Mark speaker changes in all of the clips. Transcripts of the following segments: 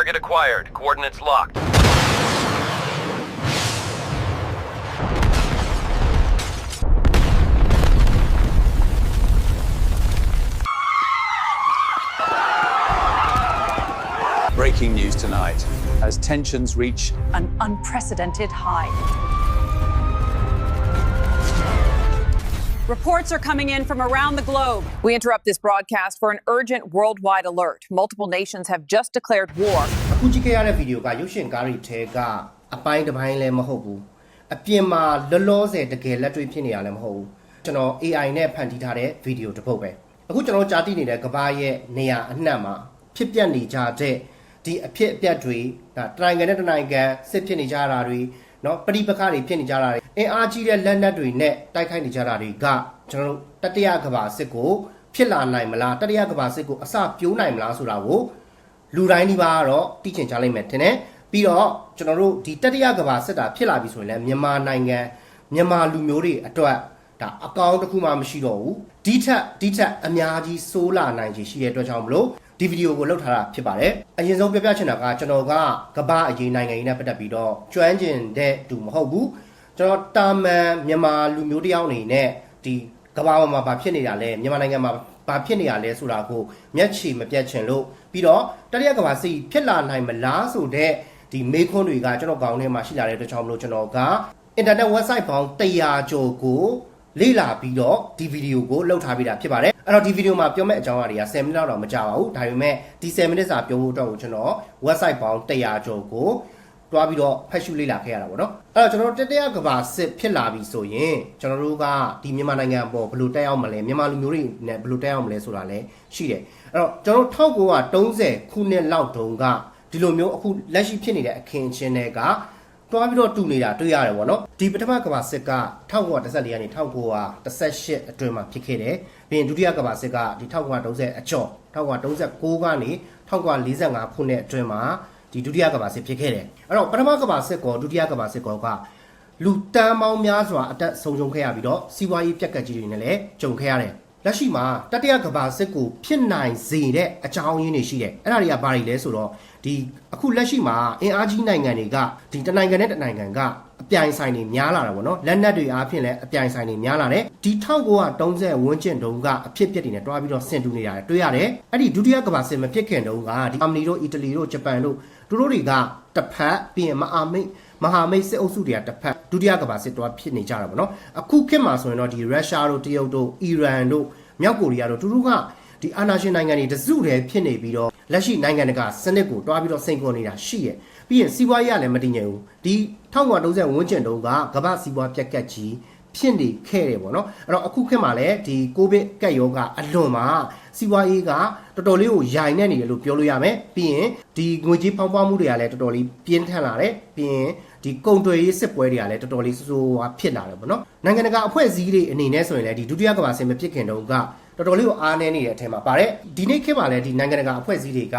Speaker 1: Target acquired. Coordinates locked.
Speaker 2: Breaking news tonight as tensions reach
Speaker 3: an unprecedented high. Reports are coming in from around the globe. We interrupt this broadcast for an urgent worldwide alert. Multiple nations have just declared war.
Speaker 4: အခုကြည့်ခဲ့ရတဲ့ဗီဒီယိုကရုပ်ရှင်ကားတွေထဲကအပိုင်းတစ်ပိုင်းလည်းမဟုတ်ဘူးအပြင်မှာလောလောဆယ်တကယ်လက်တွေ့ဖြစ်နေရလည်းမဟုတ်ဘူးကျွန်တော် AI နဲ့ဖန်တီးထားတဲ့ဗီဒီယိုတစ်ပုဒ်ပဲအခုကျွန်တော်ကြားသိနေတဲ့ကဘာရဲ့နေရာအနှံ့မှာဖြစ်ပျက်နေကြတဲ့ဒီအဖြစ်အပျက်တွေဒါတနိုင်ငံနဲ့တနိုင်ငံစစ်ဖြစ်နေကြတာတွေ เนาะပဋိပက္ခတွေဖြစ်နေကြတာတွေအင်အားကြီးတဲ့လက်နက်တွေနဲ့တိုက်ခိုက်နေကြတာတွေကကျွန်တော်တို့တတိယကဘာစစ်ကိုဖြစ်လာနိုင်မလားတတိယကဘာစစ်ကိုအစပြိုးနိုင်မလားဆိုတာကို လူတိုင်းဒီပါကတော့သိချင်ကြလိမ့်မယ်ထင်တယ်ပြီးတော့ကျွန်တော်တို့ဒီတတိယကဘာစစ်တာဖြစ်လာပြီဆိုရင်လည်းမြန်မာနိုင်ငံမြန်မာလူမျိုးတွေအတွက်ဒါအကောင့်တစ်ခုမှမရှိတော့ဘူးဒီထက်ဒီထက်အများကြီးစိုးလာနိုင်ခြေရှိတဲ့အတွက်ကြောင့်မလို့ ဒီဗီဒီယိုကိုလုပ်ထားတာဖြစ်ပါတယ်အရင်ဆုံးပြောပြချင်တာကကျွန်တော်ကကဘာအရေးနိုင်ငံရေးနဲ့ပတ်သက်ပြီးတော့ကျွမ်းကျင်တဲ့သူမဟုတ်ဘူးကျွန်တော်တာမန်မြန်မာလူမျိုးတစ်ယောက်အနေနဲ့ဒီကဘာပေါ်မှာဘာဖြစ်နေတာလဲမြန်မာနိုင်ငံမှာဘာဖြစ်နေရလဲဆိုတာကိုမျက်ခြေမပြတ်ချင်လို့ပြီးတော့တတိယကဘာစီဖြစ်လာနိုင်မလားဆိုတဲ့ဒီမေးခွန်းတွေကကျွန်တော်ကောင်းထဲမှာရှိလာတဲ့အတွက်ကြောင့်မလို့ကျွန်တော်ကအင်တာနက် website ပေါင်း100ကျော်ကိုလေ့လာပြီးတော့ဒီဗီဒီယိုကိုလုပ်ထားပေးတာဖြစ်ပါတယ် အဲ့တော့ဒီဗီဒီယိုမှာပြောမယ့်အကြောင်းအရာတွေက10မိနစ်လောက်တော့မကြာပါဘူးဒါပေမဲ့ဒီ10မိနစ်စာပြောဖို့အတွက်ကိုကျွန်တော် website ပေါင်း100ကျော်ကိုတွားပြီးတော့ဖတ်ရှုလေ့လာခဲ့ရတာပေါ့နော်အဲ့တော့ကျွန်တော်တို့တတိယကဘာစစ်ဖြစ်လာပြီဆိုရင်ကျွန်တော်တို့ကဒီမြန်မာနိုင်ငံပေါ်ဘယ်လိုတက်ရောက်မလဲမြန်မာလူမျိုးတွေနဲ့ဘယ်လိုတက်ရောက်မလဲဆိုတာလည်းရှိတယ်အဲ့တော့ကျွန်တော်1930ခုနှစ်လောက်တုန်းကဒီလိုမျိုးအခုလက်ရှိဖြစ်နေတဲ့အခင်းအကျင်းတွေက တွားပြီးတော့တူနေတာတွေ့ရတယ်ပေါ့နော်ဒီပထမကဘာစစ်က1914ကနေ1918အတွင်းမှာဖြစ်ခဲ့တယ်ပြီးရင်ဒုတိယကဘာစစ်ကဒီ1930အကျော်1939ကနေ1945ခုနှစ်အတွင်းမှာဒီဒုတိယကဘာစစ်ဖြစ်ခဲ့တယ်အဲ့တော့ပထမကဘာစစ်ကောဒုတိယကဘာစစ်ကောကလူတန်းပေါင်းများစွာအသက်ဆုံးရှုံးခဲ့ရပြီးတော့စီးပွားရေးပြက်ကတ်ကြီးတွေနဲ့လည်းကြုံခဲ့ရတယ် လက်ရှိမှာတတိယကဘာစစ်ကိုဖြစ်နိုင်စေတဲ့အကြောင်းရင်းတွေရှိတယ်အဲ့ဒါတွေကဘာတွေလဲဆိုတော့ဒီအခုလက်ရှိမှာအင်အားကြီးနိုင်ငံတွေကဒီတနိုင်ငံနဲ့တနိုင်ငံကအပြိုင်ဆိုင်တွေများလာတာပေါ့နော်လက်နက်တွေအားဖြင့်လည်းအပြိုင်ဆိုင်တွေများလာတယ်ဒီ1930ဝန်းကျင်တုန်းကအဖြစ်အပျက်တွေနဲ့တွားပြီးတော့ဆင်တူနေရတယ်တွေ့ရတယ်အဲ့ဒီဒုတိယကမ္ဘာစစ်မဖြစ်ခင်တုန်းကဒီအာမနီတို့အီတလီတို့ဂျပန်တို့သူတို့တွေကတစ်ဖက်ပြီးရင်မဟာမိတ်မဟာမိတ်စစ်အုပ်စုတွေကတစ်ဖက် ဒုတိယကမ္ဘာစစ်တွားဖြစ်နေကြတာပေါ့နော်အခုခေတ်မှာဆိုရင်တော့ဒီရုရှားတို့တရုတ်တို့အီရန်တို့မြောက်ကိုရီးယားတို့သူတို့ကဒီအာဏာရှင်နိုင်ငံတွေတစုတည်းဖြစ်နေပြီးတော့လက်ရှိနိုင်ငံတကာစနစ်ကိုတွားပြီးတော့စိန်ခေါ်နေတာရှိရဲ့ပြီးရင်စီးပွားရေးကလည်းမတည်ငြိမ်ဘူးဒီ1930ဝန်းကျင်တုန်းကကမ္ဘာစီးပွားပြက်ကတ်ကြီးဖြစ်နေခဲ့တယ်ပေါ့နော်အဲ့တော့အခုခေတ်မှာလည်းဒီကိုဗစ်ကက်ရောဂါအလွန်မှာစီးပွားရေးကတော်တော်လေးကိုယိုင်နေနေတယ်လို့ပြောလို့ရမယ်ပြီးရင်ဒီငွေကြေးဖောင်းပွားမှုတွေကလည်းတော်တော်လေးပြင်းထန်လာတယ်ပြီးရင် ဒီကုံတွေရေးစစ်ပွဲတွေကလည်းတော်တော်လေးဆိုးဆိုးဝါးဖြစ်လာတယ်ပေါ့နော်နိုင်ငံတကာအဖွဲ့အစည်းတွေအနေနဲ့ဆိုရင်လည်းဒီဒုတိယကမ္ဘာစစ်မဖြစ်ခင်တုန်းကတော်တော်လေးကိုအားနည်းနေတဲ့အထက်မှာပါတယ်ဒီနေ့ခေတ်မှာလည်းဒီနိုင်ငံတကာအဖွဲ့အစည်းတွေက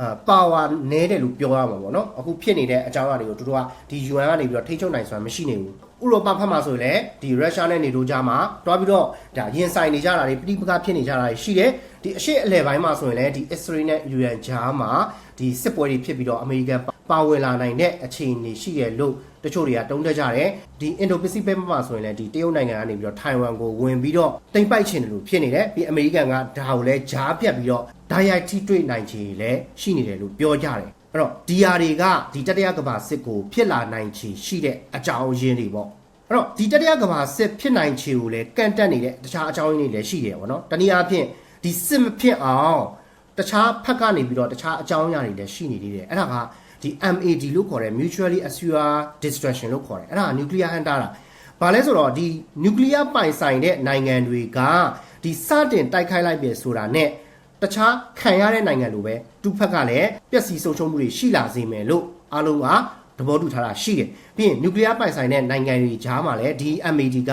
Speaker 4: အာပါဝါနည်းတယ်လို့ပြောရမှာပေါ့နော်အခုဖြစ်နေတဲ့အကြောင်းအရာတွေကိုတို့ကဒီ UN ကနေပြီးတော့ထိချုပ်နိုင်ဆိုတာမရှိနေဘူးဥရောပဖက်မှာဆိုရင်လည်းဒီရုရှားနဲ့နေတိုးကြားမှာတွားပြီးတော့ဒါရင်ဆိုင်နေကြတာတွေပြိပခဖြစ်နေကြတာတွေရှိတယ်ဒီအရှိအလဲပိုင်းမှာဆိုရင်လည်းဒီ Israel နဲ့ UN ကြားမှာဒီစစ်ပွဲတွေဖြစ်ပြီးတော့အမေရိကန် ပါဝင်လာနိုင်တဲ့အခြေအနေရှိရလို့တချို့တွေကတုံးတက်ကြတယ်ဒီအင်ဒိုပစိဖိတ်မှာဆိုရင်လည်းဒီတရုတ်နိုင်ငံကနေပြီးတော့ထိုင်ဝမ်ကိုဝင်ပြီးတော့တိမ်ပိုက်ချင်တယ်လို့ဖြစ်နေတယ်ပြီးအမေရိကန်ကဒါကိုလည်းဂျားပြတ်ပြီးတော့ဓာတ်ရိုက်ထိတွေ့နိုင်ခြေလည်းရှိနေတယ်လို့ပြောကြတယ်အဲ့တော့ဒီဟာတွေကဒီတတိယကမ္ဘာစစ်ကိုဖြစ်လာနိုင်ခြေရှိတဲ့အကြောင်းရင်းတွေပေါ့အဲ့တော့ဒီတတိယကမ္ဘာစစ်ဖြစ်နိုင်ခြေကိုလည်းကန့်တက်နေတဲ့တခြားအကြောင်းရင်းတွေလည်းရှိတယ်ပေါ့နော်တနည်းအားဖြင့်ဒီစစ်မဖြစ်အောင်တခြားဖက်ကနေပြီးတော့တခြားအကြောင်းအရာတွေလည်းရှိနေသေးတယ်အဲ့ဒါက ဒီ MAD လို့ခေါ်တဲ့ mutually assured destruction လို့ခေါ်တယ်အဲ့ဒါ nuclear hunter တာဘာလဲဆိုတော့ဒီ nuclear ပိုင်ဆိုင်တဲ့နိုင်ငံတွေကဒီစတင်တိုက်ခိုက်လိုက်ပြီဆိုတာနဲ့တခြားခံရတဲ့နိုင်ငံလိုပဲသူ့ဖက်ကလည်းပျက်စီးဆုံးရှုံးမှုတွေရှိလာစေမယ်လို့အားလုံးကသဘောတူထားတာရှိတယ်ပြီးရင်နျူကလ িয়ার ပိုင်ဆိုင်တဲ့နိုင်ငံတွေကြားမှာလည်းဒီ MAD က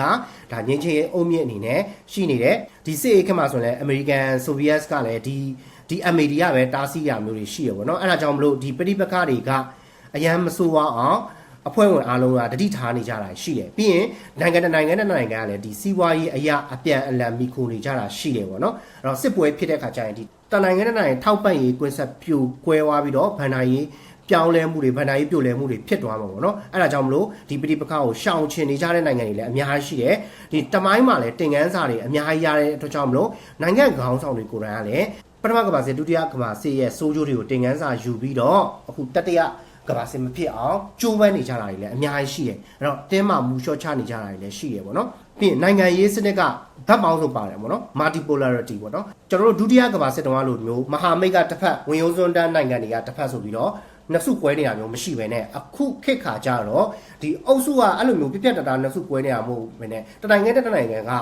Speaker 4: ဒါငင်းချင်းရဲ့အုံမြင့်အနေနဲ့ရှိနေတယ်ဒီစစ်အေးခက်မှာဆိုရင်လည်း American Soviets ကလည်းဒီ ဒီ MAD ကပဲတားဆီးရမျိုးတွေရှိရပေါ့နော်အဲ့ဒါကြောင့်မလို့ဒီပဋိပက္ခတွေကအရန်မဆိုးဝါအောင်အဖွဲ့ဝင်အားလုံးကတတိထားနေကြတာရှိတယ်ပြီးရင်နိုင်ငံတစ်နိုင်ငံတစ်နိုင်ငံကလည်းဒီစီးပွားရေးအရာအပြန်အလှန်မိခိုနေကြတာရှိတယ်ပေါ့နော်အဲ့တော့စစ်ပွဲဖြစ်တဲ့ခါကျရင်ဒီတနိုင်ငံတစ်နိုင်ငံထောက်ပံ့ရေးကွင်းဆက်ပြိုကွဲသွားပြီးတော့ဗန်နာရေးပြောင်းလဲမှုတွေဗန်နာရေးပြိုလဲမှုတွေဖြစ်သွားမှာပေါ့နော်အဲ့ဒါကြောင့်မလို့ဒီပဋိပက္ခကိုရှောင်ချင်နေကြတဲ့နိုင်ငံတွေလည်းအများကြီးရှိတယ်ဒီတမိုင်းမှာလည်းတင်ကန်းစာတွေအများကြီးရတဲ့အတွက်ကြောင့်မလို့နိုင်ငံခေါင်းဆောင်တွေကိုယ်တိုင်ကလည်း ပထမကမ္ဘာစစ်ဒုတိယကမ္ဘာစစ်ရဲ့စိုးကျိုးတွေကိုတင်ကန်းစာယူပြီးတော့အခုတတိယကမ္ဘာစစ်မဖြစ်အောင်ကြိုးပမ်းနေကြတာတွေလည်းအများကြီးရှိတယ်အဲ့တော့တင်းမာမူလျှော့ချနေကြတာတွေလည်းရှိတယ်ပေါ့နော်ပြီးရင်နိုင်ငံရေးစနစ်ကဓာတ်ပေါင်းစုံပါတယ်ပေါ့နော် multipolarity ပေါ့နော်ကျွန်တော်တို့ဒုတိယကမ္ဘာစစ်တုန်းကလိုမျိုးမဟာမိတ်ကတစ်ဖက်ဝင်ရိုးစွန်းတန်းနိုင်ငံတွေကတစ်ဖက်ဆိုပြီးတော့နှစ်စုကွဲနေတာမျိုးမရှိဘဲနဲ့အခုခေတ်ခါကြတော့ဒီအုပ်စုကအဲ့လိုမျိုးပြပြတတာနှစ်စုကွဲနေတာမဟုတ်ဘဲနဲ့တနိုင်ငံတစ်နိုင်ငံက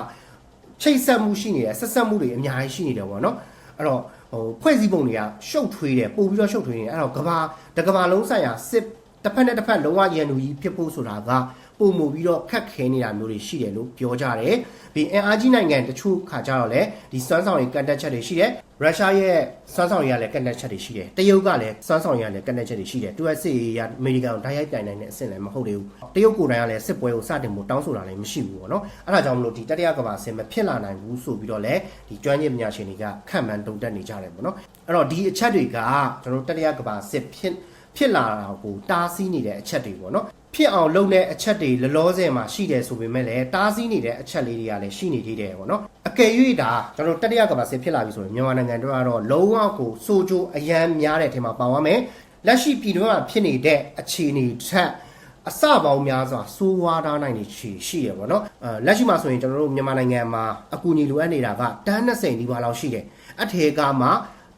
Speaker 4: ချိတ်ဆက်မှုရှိနေတယ်ဆက်ဆက်မှုတွေအများကြီးရှိနေတယ်ပေါ့နော် အဲ့တော့ဟိုဖွဲ့စည်းပုံတွေကရှုပ်ထွေးတယ်ပို့ပြီးတော့ရှုပ်ထွေးနေတယ်အဲ့တော့ကဘာတကဘာလုံးဆိုင်ရာစစ်တစ်ဖက်နဲ့တစ်ဖက်လုံးဝရန်သူကြီးဖြစ်ဖို့ဆိုတာက ပုံမှုပြီးတော့ခက်ခဲနေတာမျိုးတွေရှိတယ်လို့ပြောကြတယ်ပြီးအင်အားကြီးနိုင်ငံတချို့ခါကြတော့လေဒီစွမ်းဆောင်ရည်ကန်တက်ချက်တွေရှိတယ်ရုရှားရဲ့စွမ်းဆောင်ရည်ကလည်းကန်တက်ချက်တွေရှိတယ်တရုတ်ကလည်းစွမ်းဆောင်ရည်ကလည်းကန်တက်ချက်တွေရှိတယ်သူကစစ်ရေးကအမေရိကန်ကိုဓာတ်ရိုက်ပြိုင်နိုင်တဲ့အဆင့်လည်းမဟုတ်သေးဘူးတရုတ်ကိုယ်တိုင်ကလည်းစစ်ပွဲကိုစတင်ဖို့တောင်းဆိုတာလည်းမရှိဘူးပေါ့နော်အဲ့ဒါကြောင့်မလို့ဒီတတိယကမ္ဘာဆင်မဖြစ်လာနိုင်ဘူးဆိုပြီးတော့လည်းဒီကျွမ်းကျင်ပညာရှင်တွေကခန့်မှန်းတုံ့တက်နေကြတယ်ပေါ့နော်အဲ့တော့ဒီအချက်တွေကကျွန်တော်တို့တတိယကမ္ဘာစစ်ဖြစ်ဖြစ်လာတာကိုတားဆီးနေတဲ့အချက်တွေပေါ့နော် ဖြစ်အောင်လုပ်တဲ့အချက်တွေလလောဆယ်မှာရှိတယ်ဆိုပေမဲ့လည်းတားဆီးနေတဲ့အချက်လေးတွေကလည်းရှိနေသေးတယ်ပေါ့နော်အကယ်၍ဒါကျွန်တော်တတိယကမ္ဘာစစ်ဖြစ်လာပြီဆိုရင်မြန်မာနိုင်ငံတို့ကတော့လုံးဝကိုစိုးကြိုးအရန်များတဲ့အထင်မှာပါသွားမယ်လက်ရှိပြည်တွင်းမှာဖြစ်နေတဲ့အခြေအနေထက်အစပေါင်းများစွာစိုးဝါးထားနိုင်နေရှိရှိရပေါ့နော်အဲလက်ရှိမှာဆိုရင်ကျွန်တော်တို့မြန်မာနိုင်ငံမှာအကူအညီလိုအပ်နေတာကတန်း20နီးပါးလောက်ရှိတယ်အထေကမှ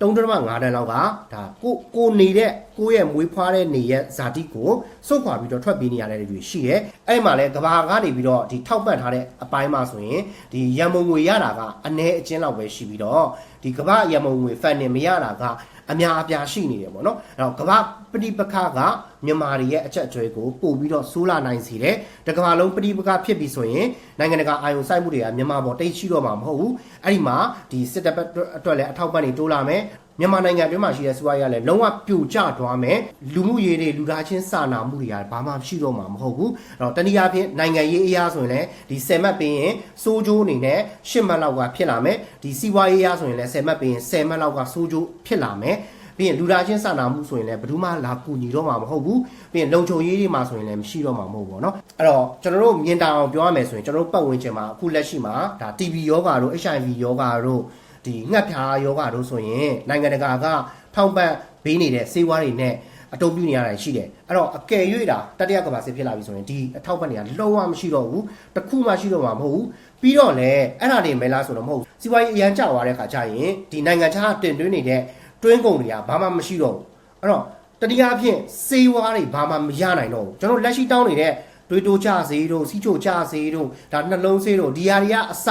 Speaker 4: 3.5တန်းလောက်ကဒါကိုကိုနေတဲ့ကိုရဲ့မွေးဖွားတဲ့နေရဲ့ဇာတိကိုစွန့်ခွာပြီးတော့ထွက်ပြေးနေရတဲ့လူရှိတယ်။အဲ့မှာလဲကဘာကနေပြီးတော့ဒီထောက်ပံ့ထားတဲ့အပိုင်းမှာဆိုရင်ဒီရန်မုံငွေရတာကအနည်းအကျဉ်းလောက်ပဲရှိပြီးတော့ဒီကဘာရန်မုံငွေဖန်နေမရတာက အများအပြားရှိနေတယ်ပေါ့နော်။အဲ့တော့ကဘာပဋိပက္ခကမြန်မာတွေရဲ့အချက်အကျွဲကိုပို့ပြီးတော့ဆိုးလာနိုင်စေတယ်။တကဘာလုံးပဋိပက္ခဖြစ်ပြီဆိုရင်နိုင်ငံတကာအာယုံစိုက်မှုတွေကမြန်မာပေါ်တိတ်ရှိတော့မှာမဟုတ်ဘူး။အဲ့ဒီမှာဒီစစ်တပ်အတွက်လည်းအထောက်ပံ့တွေတိုးလာမယ်။ မြန်မာနိုင်ငံတွင်းမှာရှိတဲ့စီးပွားရေးကလည်းလုံးဝပြိုကျသွားမယ်လူမှုရေးတွေလူသားချင်းစာနာမှုတွေကဘာမှရှိတော့မှာမဟုတ်ဘူးအဲ့တော့တနည်းအားဖြင့်နိုင်ငံရေးအရာဆိုရင်လည်းဒီ10မှတ်ပေးရင်စိုးကြိုးအနေနဲ့10မှတ်လောက်ကဖြစ်လာမယ်ဒီစီးပွားရေးအရာဆိုရင်လည်း10မှတ်ပေးရင်10မှတ်လောက်ကစိုးကြိုးဖြစ်လာမယ်ပြီးရင်လူသားချင်းစာနာမှုဆိုရင်လည်းဘယ်သူမှလာကူညီတော့မှာမဟုတ်ဘူးပြီးရင်လုံခြုံရေးတွေမှာဆိုရင်လည်းမရှိတော့မှာမဟုတ်ဘူးเนาะအဲ့တော့ကျွန်တော်တို့မြင်တာအောင်ပြောရမယ်ဆိုရင်ကျွန်တော်တို့ပတ်ဝန်းကျင်မှာအခုလက်ရှိမှာဒါ TB ယောဂါတို့ HIV ယောဂါတို့ ဒီငှက်ဖျားယောဂါတို့ဆိုရင်နိုင်ငံတကာကထောက်ပံ့ပေးနေတဲ့စေဝါတွေနဲ့အတုံးပြနေရတာရှိတယ်အဲ့တော့အကယ်၍တာတတိယကမ္ဘာစစ်ဖြစ်လာပြီဆိုရင်ဒီအထောက်ပံ့တွေကလုံးဝမရှိတော့ဘူးတစ်ခုမှရှိတော့မှာမဟုတ်ဘူးပြီးတော့လည်းအဲ့ဒါတွေမဲလားဆိုတော့မဟုတ်ဘူးစီးပွားရေးအရန်ကျသွားတဲ့ခါကျရင်ဒီနိုင်ငံခြားတင်သွင်းနေတဲ့တွင်းကုန်တွေကဘာမှမရှိတော့ဘူးအဲ့တော့တတိယအဖြစ်စေဝါတွေဘာမှမရနိုင်တော့ဘူးကျွန်တော်လက်ရှိတောင်းနေတဲ့တွေးတိုးကြစေတို့စီးချိုကြစေတို့ဒါနှလုံးစေးတို့ဒီဟာတွေကအစ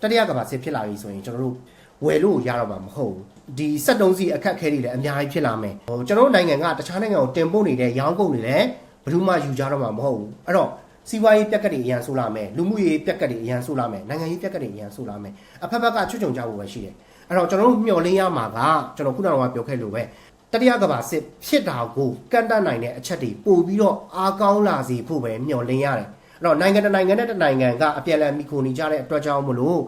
Speaker 4: တတိယကမ္ဘာစစ်ဖြစ်လာပြီဆိုရင်ကျွန်တော်တို့ ဝယ်လို့ရတော့မှာမဟုတ်ဘူးဒီစက်တုံးစီအခက်ခဲတွေလည်းအများကြီးဖြစ်လာမယ်ဟိုကျွန်တော်တို့နိုင်ငံကတခြားနိုင်ငံကိုတင်ပို့နေတဲ့ရောင်းကုန်တွေလည်းဘယ်သူမှယူကြတော့မှာမဟုတ်ဘူးအဲ့တော့စီးပွားရေးပြက်ကတ်တွေအရန်ဆိုးလာမယ်လူမှုရေးပြက်ကတ်တွေအရန်ဆိုးလာမယ်နိုင်ငံရေးပြက်ကတ်တွေအရန်ဆိုးလာမယ်အဖက်ဖက်ကချွတ်ချုံကြဖို့ပဲရှိတယ်အဲ့တော့ကျွန်တော်တို့မျှော်လင့်ရမှာကကျွန်တော်ခုနကပြောခဲ့လို့ပဲတတိယကမ္ဘာစစ်ဖြစ်တာကိုကန့်တတ်နိုင်တဲ့အချက်တွေပို့ပြီးတော့အားကောင်းလာစေဖို့ပဲမျှော်လင့်ရတယ်အဲ့တော့နိုင်ငံတစ်နိုင်ငံနဲ့တစ်နိုင်ငံကအပြန်အလှန်မိခိုနေကြတဲ့အတွက်ကြောင့်မလို့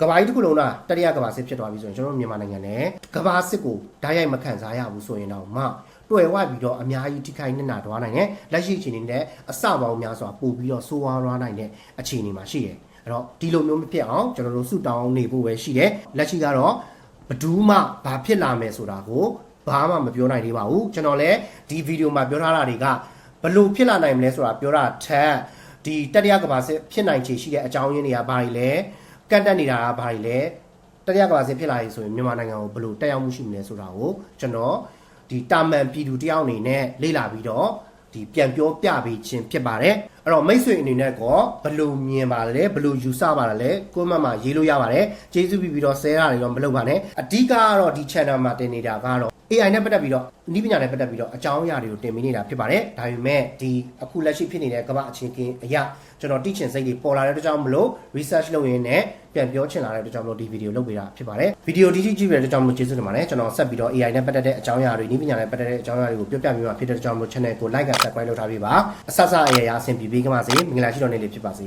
Speaker 4: ကဘာကြီးတစ်ခုလုံးလားတတိယကဘာစစ်ဖြစ်သွားပြီဆိုရင်ကျွန်တော်တို့မြန်မာနိုင်ငံနဲ့ကဘာစစ်ကိုဓာတ်ရိုက်မခံစားရဘူးဆိုရင်တော့မှတွေ့ဝပြီးတော့အများကြီးထိခိုက်နစ်နာသွားနိုင်တယ်လက်ရှိအခြေအနေနဲ့အစပေါင်းများစွာပို့ပြီးတော့ဆိုးဝါးသွားနိုင်တဲ့အခြေအနေမှာရှိတယ်အဲ့တော့ဒီလိုမျိုးမဖြစ်အောင်ကျွန်တော်တို့ဆုတောင်းနေဖို့ပဲရှိတယ်လက်ရှိကတော့ဘဒူးမှဘာဖြစ်လာမယ်ဆိုတာကိုဘာမှမပြောနိုင်သေးပါဘူးကျွန်တော်လည်းဒီဗီဒီယိုမှာပြောထားတာတွေကဘလို့ဖြစ်လာနိုင်မလဲဆိုတာပြောတာထက်ဒီတတိယကဘာစစ်ဖြစ်နိုင်ခြေရှိတဲ့အကြောင်းရင်းတွေကဘာတွေလဲ ကန့်တက်နေတာကဘာတွေလဲတတိယကဘာစစ်ဖြစ်လာပြီဆိုရင်မြန်မာနိုင်ငံကိုဘလို့တက်ရောက်မှုရှိမလဲဆိုတာကိုကျွန်တော်ဒီတာမန်ပြည်သူတယောက်အနေနဲ့လေ့လာပြီးတော့ဒီပြန်ပြောပြပေးခြင်းဖြစ်ပါတယ်အဲ့တော့မိတ်ဆွေအနေနဲ့ကောဘယ်လိုမြင်ပါလဲဘယ်လိုယူဆပါလဲကိုမမရေးလို့ရပါတယ်ကျေးဇူးပြုပြီးတော့ဆဲတာတွေတော့မလုပ်ပါနဲ့အဓိကကတော့ဒီ channel မှာတင်နေတာကတော့ AI နဲ့ပတ်သက်ပြီးတော့ဤပညာနဲ့ပတ်သက်ပြီးတော့အကြောင်းအရာတွေကိုတင်ပြနေတာဖြစ်ပါတယ်ဒါပေမဲ့ဒီအခုလက်ရှိဖြစ်နေတဲ့ကမ္ဘာအခြေခံအရာကျွန်တော်တိချင်စိတ်တွေပေါ်လာတဲ့အတွက်ကြောင့်မလို့ research လုပ်ရင်းနဲ့ပြန်ပြောချင်လာတဲ့အတွက်ကြောင့်မလို့ဒီဗီဒီယိုလုပ်ပေးတာဖြစ်ပါတယ်ဗီဒီယိုဒီကြည့်ကြည့်ပြီးတဲ့အတွက်ကြောင့်မလို့ကျေးဇူးတင်ပါတယ်ကျွန်တော်ဆက်ပြီးတော့ AI နဲ့ပတ်သက်တဲ့အကြောင်းအရာတွေဤပညာနဲ့ပတ်သက်တဲ့အကြောင်းအရာတွေကိုပြောပြပေးမှာဖြစ်တဲ့အတွက်ကြောင့်မလို့ channel ကို like and subscribe လုပ်ထားပေးပါအဆအဆအရာရာအဆင်ပြေပေးကြပါစေမင်္ဂလာရှိတော်နေ့လေးဖြစ်ပါစေ